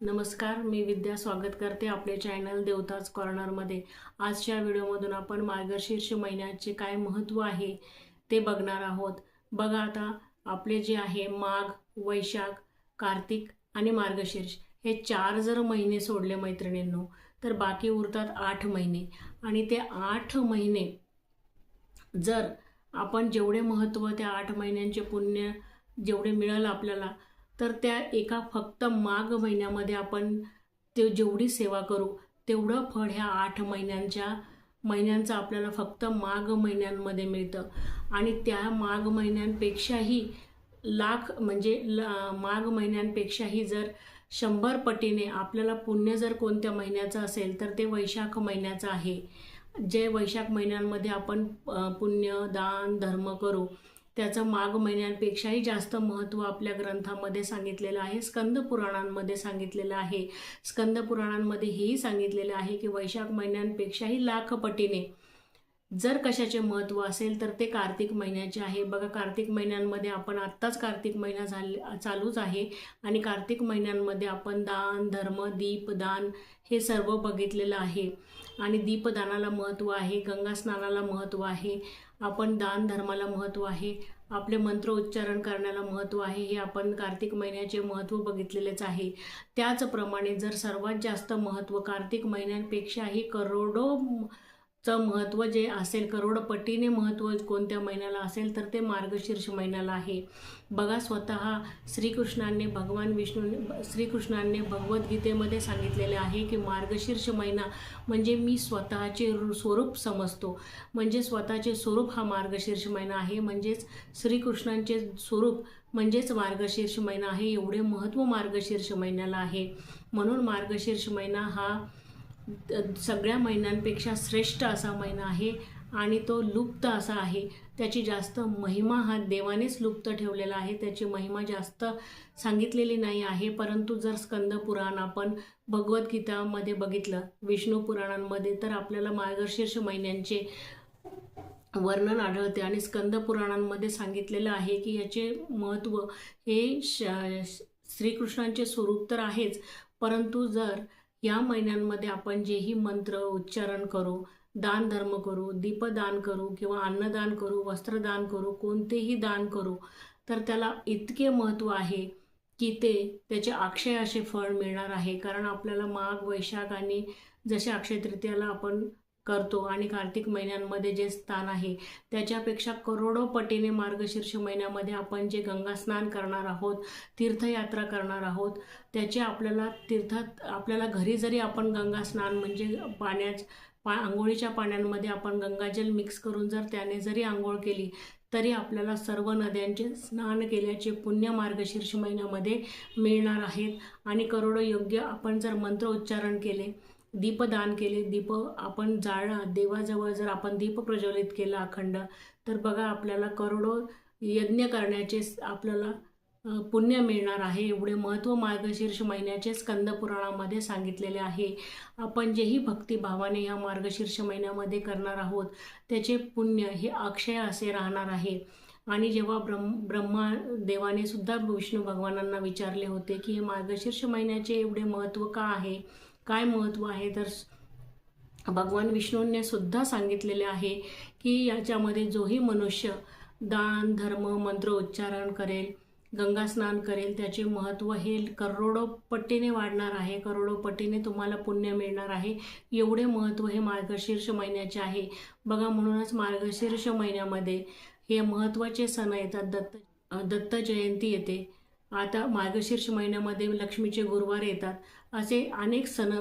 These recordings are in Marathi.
नमस्कार मी विद्या स्वागत करते आपले चॅनल देवताज कॉर्नरमध्ये आजच्या व्हिडिओमधून आपण मार्गशीर्ष महिन्याचे काय महत्त्व आहे ते बघणार आहोत. बघा आता आपले जे आहे माघ वैशाख कार्तिक आणि मार्गशीर्ष हे चार जर महिने सोडले मैत्रिणींनो तर बाकी उरतात आठ महिने. आणि ते आठ महिने जर आपण जेवढे महत्त्व त्या आठ महिन्यांचे पुण्य जेवढे मिळालं आपल्याला तर त्या एका फक्त माघ महिन्यामध्ये आपण ते जेवढी सेवा करू तेवढं फळ ह्या आठ महिन्यांच्या महिन्यांचं आपल्याला फक्त माघ महिन्यांमध्ये मिळतं. आणि त्या माघ महिन्यांपेक्षाही लाख म्हणजे ल माघ महिन्यांपेक्षाही जर शंभर पटीने आपल्याला पुण्य जर कोणत्या महिन्याचं असेल तर ते वैशाख महिन्याचं आहे. जे वैशाख महिन्यांमध्ये आपण पुण्य दान धर्म करू त्याचं माघ महिन्यांपेक्षाही जास्त महत्त्व आपल्या ग्रंथामध्ये सांगितलेलं आहे स्कंद पुराणांमध्ये सांगितलेलं आहे. स्कंद पुराणांमध्ये हेही सांगितलेलं आहे की वैशाख महिन्यांपेक्षाही लाख पटीने जर कशाचे महत्त्व असेल तर ते कार्तिक महिन्याचे आहे. बघा कार्तिक महिन्यांमध्ये आपण आत्ताच कार्तिक महिना झाले चालूच आहे आणि कार्तिक महिन्यांमध्ये आपण दान धर्म दीपदान हे सर्व बघितलेलं आहे. आणि दीपदानाला महत्त्व आहे गंगा स्नानाला महत्त्व आहे आपण दान धर्माला महत्त्व आहे आपले मंत्र उच्चारण करण्याला महत्त्व आहे हे आपण कार्तिक महिन्याचे महत्त्व बघितलेलेच आहे. त्याचप्रमाणे जर सर्वात जास्त महत्त्व कार्तिक महिन्यांपेक्षाही करोडो चं महत्त्व जे असेल करोडपटीने महत्त्व कोणत्या महिन्याला असेल तर ते मार्गशीर्ष महिन्याला आहे. बघा स्वतः श्रीकृष्णांनी भगवान विष्णू श्रीकृष्णांनी भगवद्गीतेमध्ये सांगितलेले आहे की मार्गशीर्ष महिना म्हणजे मी स्वतःचे रु- स्वरूप समजतो. म्हणजे स्वतःचे स्वरूप हा मार्गशीर्ष महिना आहे. म्हणजेच श्रीकृष्णांचे स्वरूप म्हणजेच मार्गशीर्ष महिना आहे. एवढे महत्त्व मार्गशीर्ष महिन्याला आहे. म्हणून मार्गशीर्ष महिना हा सगळ्या महिन्यांपेक्षा श्रेष्ठ असा महिना आहे आणि तो लुप्त असा आहे. त्याची जास्त महिमा हा देवानेच लुप्त ठेवलेला आहे. त्याची महिमा जास्त सांगितलेली नाही आहे. परंतु जर स्कंद पुराण आपण भगवद्गीतामध्ये बघितलं विष्णू पुराणांमध्ये तर आपल्याला मार्गशीर्ष महिन्यांचे वर्णन आढळते. आणि स्कंद पुराणांमध्ये सांगितलेलं आहे की याचे महत्त्व हे श श्रीकृष्णांचे स्वरूप तर आहेच परंतु जर या महिन्यांमध्ये आपण जेही मंत्र उच्चारण करू दान धर्म करू दीपदान करू किंवा अन्नदान करू वस्त्रदान करू कोणतेही दान करू तर त्याला इतके महत्त्व आहे की ते त्याचे अक्षय असे फळ मिळणार आहे. कारण आपल्याला माघ वैशाख आणि जसे अक्षय तृतीयाला आपण करतो. आणि कार्तिक महिन्यांमध्ये जे स्थान आहे त्याच्यापेक्षा करोडो पटीने मार्गशीर्ष महिन्यामध्ये आपण जे गंगा स्नान करणार आहोत तीर्थयात्रा करणार आहोत त्याचे आपल्याला तीर्थात आपल्याला घरी जरी आपण गंगा स्नान म्हणजे पाण्याच पा आंघोळीच्या पाण्यांमध्ये आपण गंगाजल मिक्स करून जर त्याने जरी आंघोळ केली तरी आपल्याला सर्व नद्यांचे स्नान केल्याचे पुण्य मार्गशीर्ष महिन्यामध्ये मिळणार आहेत. आणि करोडो योग्य आपण जर मंत्र उच्चारण केले दीपदान केले. दीप आपण जाळला. देवाजवळ जर आपण दीप प्रज्वलित केला अखंड तर बघा आपल्याला करोडो यज्ञ करण्याचे आपल्याला पुण्य मिळणार आहे. एवढे महत्त्व मार्गशीर्ष महिन्याचे स्कंद पुराणामध्ये सांगितलेले आहे. आपण जेही भक्तिभावाने या मार्गशीर्ष महिन्यामध्ये करणार आहोत त्याचे पुण्य हे अक्षय असे राहणार आहे. आणि जेव्हा ब्रह्म ब्रह्मा देवाने सुद्धा विष्णू भगवानांना विचारले होते की हे मार्गशीर्ष महिन्याचे एवढे महत्त्व का आहे? काय महत्त्व आहे? तर भगवान विष्णूंनी सुद्धा सांगितलेले आहे की याच्यामध्ये जोही मनुष्य दान धर्म मंत्र उच्चारण करेल गंगा स्नान करेल त्याचे महत्त्व हे करोडो पटीने वाढणार आहे करोडो पटीने तुम्हाला पुण्य मिळणार आहे. एवढे महत्त्व हे मार्गशीर्ष महिन्याचे आहे. बघा म्हणूनच मार्गशीर्ष महिन्यामध्ये हे महत्त्वाचे सण येतात दत्त दत्त जयंती येते. आता मार्गशीर्ष महिन्यामध्ये लक्ष्मीचे गुरुवार येतात. असे अनेक सण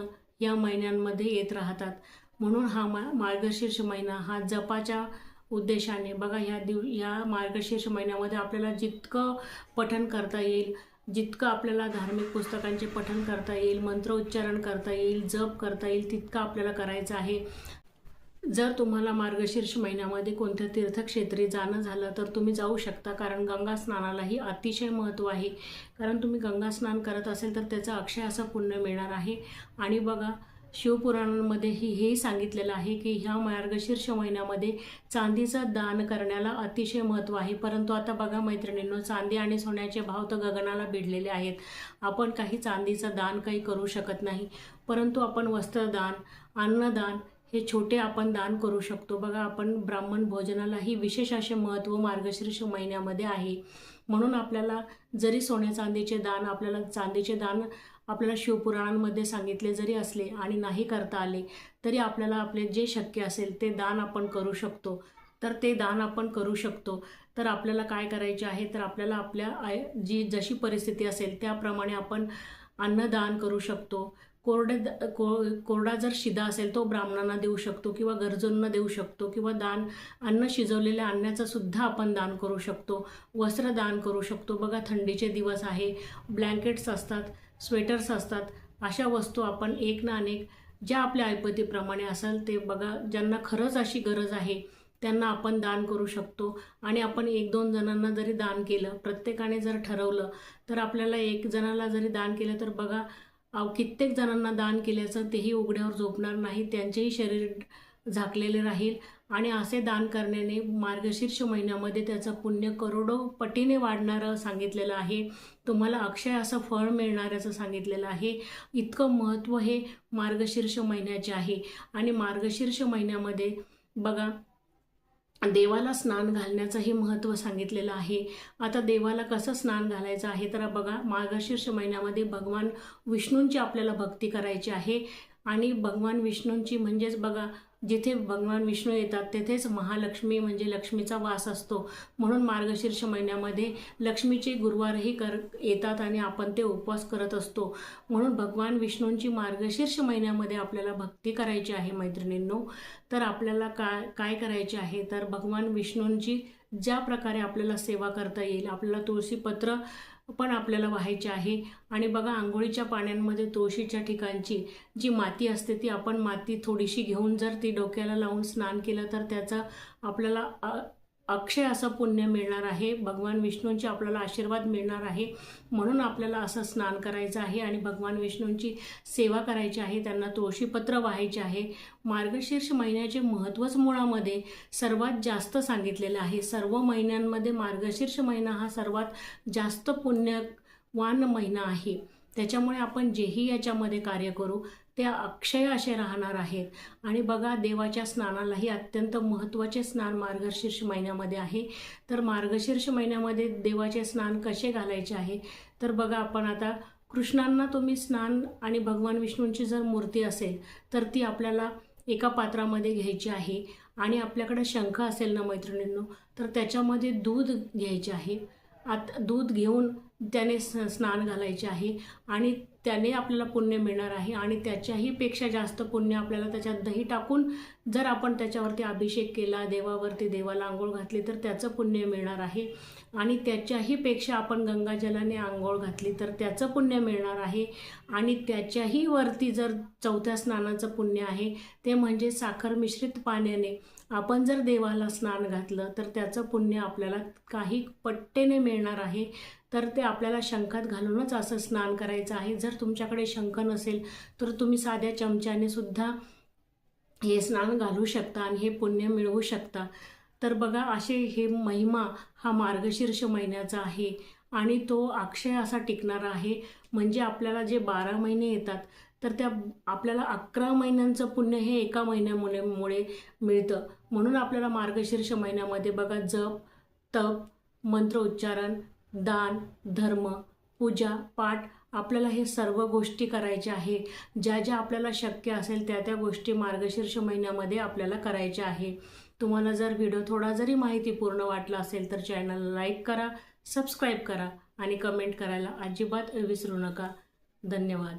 या महिन्यांमध्ये येत राहतात. म्हणून हा मा मार्गशीर्ष महिना हा जपाच्या उद्देशाने. बघा ह्या दिव या मार्गशीर्ष महिन्यामध्ये आपल्याला जितकं पठन करता येईल जितकं आपल्याला धार्मिक पुस्तकांचे पठन करता येईल मंत्र उच्चारण करता येईल जप करता येईल तितकं आपल्याला करायचं आहे. जर तुम्हाला मार्गशीर्ष महिन्यामध्ये कोणत्या तीर्थक्षेत्री जाणं झालं तर तुम्ही जाऊ शकता. कारण गंगा स्नानालाही अतिशय महत्त्व आहे. कारण तुम्ही गंगा स्नान करत असेल तर त्याचं अक्षय असं पुण्य मिळणार आहे. आणि बघा शिवपुराणांमध्येही हे सांगितलेलं आहे की ह्या मार्गशीर्ष महिन्यामध्ये चांदीचं दान करण्याला अतिशय महत्त्व आहे. परंतु आता बघा मैत्रिणींनो चांदी आणि सोन्याचे भाव तर गगनाला भिडलेले आहेत. आपण काही चांदीचं दान काही करू शकत नाही. परंतु आपण वस्त्रदान अन्नदान हे छोटे आपण दान करू शकतो. बघा आपण ब्राह्मण भोजनालाही विशेष असे महत्त्व मार्गशीर्ष महिन्यामध्ये आहे. म्हणून आपल्याला जरी सोन्या चांदीचे दान आपल्याला चांदीचे दान आपल्याला शिवपुराणांमध्ये सांगितले जरी असले आणि नाही करता आले तरी आपल्याला आपले जे शक्य असेल ते दान आपण करू शकतो. तर ते दान आपण करू शकतो. तर आपल्याला काय करायचे आहे? तर आपल्याला आपल्या आय जी जशी परिस्थिती असेल त्याप्रमाणे आपण अन्नदान करू शकतो. कोरडे द- को कोरडा जर शिदा असेल तो ब्राह्मणांना देऊ शकतो किंवा गरजूंना देऊ शकतो किंवा दान अन्न शिजवलेल्या अन्नाचं सुद्धा आपण दान करू शकतो वस्त्र दान करू शकतो. बघा थंडीचे दिवस आहे ब्लँकेट्स असतात स्वेटर्स असतात अशा वस्तू आपण एक ना अनेक ज्या आपल्या ऐपतीप्रमाणे असेल ते बघा ज्यांना खरंच अशी गरज आहे त्यांना आपण दान करू शकतो. आणि आपण एक दोन जणांना जरी दान केलं प्रत्येकाने जर ठरवलं तर आपल्याला एक जणाला जरी दान केलं तर बघा कित्येक जणांना दान केल्याचं तेही उघड्यावर झोपणार नाही त्यांचेही शरीर झाकलेले राहील. आणि असे दान करण्याने मार्गशीर्ष महिन्यामध्ये त्याचं पुण्य करोडो पटीने वाढणारं सांगितलेलं आहे. तुम्हाला अक्षय असं फळ मिळणाऱ्याचं सांगितलेलं आहे. इतकं महत्त्व हे मार्गशीर्ष महिन्याचे आहे. आणि मार्गशीर्ष महिन्यामध्ये बघा देवाला स्नान घालण्याचंही महत्त्व सांगितलेलं आहे. आता देवाला कसं स्नान घालायचं आहे? तर बघा मार्गशीर्ष महिन्यामध्ये भगवान विष्णूंची आपल्याला भक्ती करायची आहे. आणि भगवान विष्णूंची म्हणजेच बघा जिथे भगवान विष्णू येतात तेथेच महालक्ष्मी म्हणजे लक्ष्मीचा वास असतो. म्हणून मार्गशीर्ष महिन्यामध्ये लक्ष्मीचे गुरुवारही कर येतात आणि आपण ते उपवास करत असतो. म्हणून भगवान विष्णूंची मार्गशीर्ष महिन्यामध्ये आपल्याला भक्ती करायची आहे मैत्रिणींनो. तर आपल्याला काय काय करायचे आहे? तर भगवान विष्णूंची ज्या प्रकारे आपल्याला सेवा करता येईल आपल्याला तुळशीपत्र पण आपल्याला व्हायचे आहे. आणि बघा आंघोळीच्या पाण्यांमध्ये तुळशीच्या ठिकाणची जी माती असते ती आपण माती थोडीशी घेऊन जर ती डोक्याला लावून स्नान केलं तर त्याचा आपल्याला अक्षय असं पुण्य मिळणार आहे भगवान विष्णूंचे आपल्याला आशीर्वाद मिळणार आहे म्हणून आपल्याला असं स्नान करायचं आहे आणि भगवान विष्णूंची सेवा करायची आहे त्यांना तुळशीपत्र व्हायचे आहे. मार्गशीर्ष महिन्याचे महत्त्वच मुळामध्ये सर्वात जास्त सांगितलेलं आहे. सर्व महिन्यांमध्ये मार्गशीर्ष महिना हा सर्वात जास्त पुण्यवान महिना आहे. त्याच्यामुळे आपण जेही याच्यामध्ये कार्य करू ते अक्षय असे राहणार आहेत. आणि बघा देवाच्या स्नानालाही अत्यंत महत्त्वाचे स्नान मार्गशीर्ष महिन्यामध्ये आहे. तर मार्गशीर्ष महिन्यामध्ये देवाचे स्नान कसे घालायचे आहे? तर बघा आपण आता कृष्णांना तुम्ही स्नान आणि भगवान विष्णूंची जर मूर्ती असेल तर ती आपल्याला एका पात्रामध्ये घ्यायची आहे. आणि आपल्याकडे शंख असेल ना मैत्रिणींनो तर त्याच्यामध्ये दूध घ्यायचे आहे. आत दूध घेऊन त्याने स्नान घालायचे आहे. आणि त्याने आपल्याला पुण्य मिळणार आहे आणि त्याच्याही पेक्षा जास्त पुण्य आपल्याला त्याच्यात दही टाकून जर आपण त्याच्यावरती अभिषेक केला देवावरती देवाला आंघोळ घातली तर त्याचं पुण्य मिळणार आहे. आणि त्याच्याही पेक्षा आपण गंगाजलाने आंघोळ घातली तर त्याचं पुण्य मिळणार आहे. आणि त्याच्याही वरती जर चौथ्या स्नानाचं पुण्य आहे ते म्हणजे साखर मिश्रित पाण्याने आपण जर देवाला स्नान घातलं तर त्याचं पुण्य आपल्याला काही पट्टेने मिळणार आहे. तर ते आपल्याला शंखात घालूनच असं स्नान करायचं आहे. जर जर तुमच्याकडे शंख नसेल तर तुम्ही साध्या चमच्याने सुद्धा हे स्नान घालू शकता आणि हे पुण्य मिळवू शकता. तर बघा असे हे महिमा हा मार्गशीर्ष महिन्याचा आहे आणि तो अक्षय असा टिकणारा आहे. म्हणजे आपल्याला जे बारा महिने येतात तर त्या आपल्याला अकरा महिन्यांचं पुण्य हे एका महिन्यामुळे मुळे मिळतं. म्हणून आपल्याला मार्गशीर्ष महिन्यामध्ये बघा जप तप मंत्र उच्चारण दान धर्म पूजा पाठ आपल्याला हे सर्व गोष्टी करायच्या आहे ज्या ज्या आपल्याला शक्य असेल त्या त्या गोष्टी मार्गशीर्ष महिन्यामध्ये आपल्याला करायच्या आहे तुम्हाला जर व्हिडिओ थोडा जरी माहितीपूर्ण वाटला असेल तर चॅनलला लाईक करा सबस्क्राईब करा आणि कमेंट करायला अजिबात विसरू नका. धन्यवाद.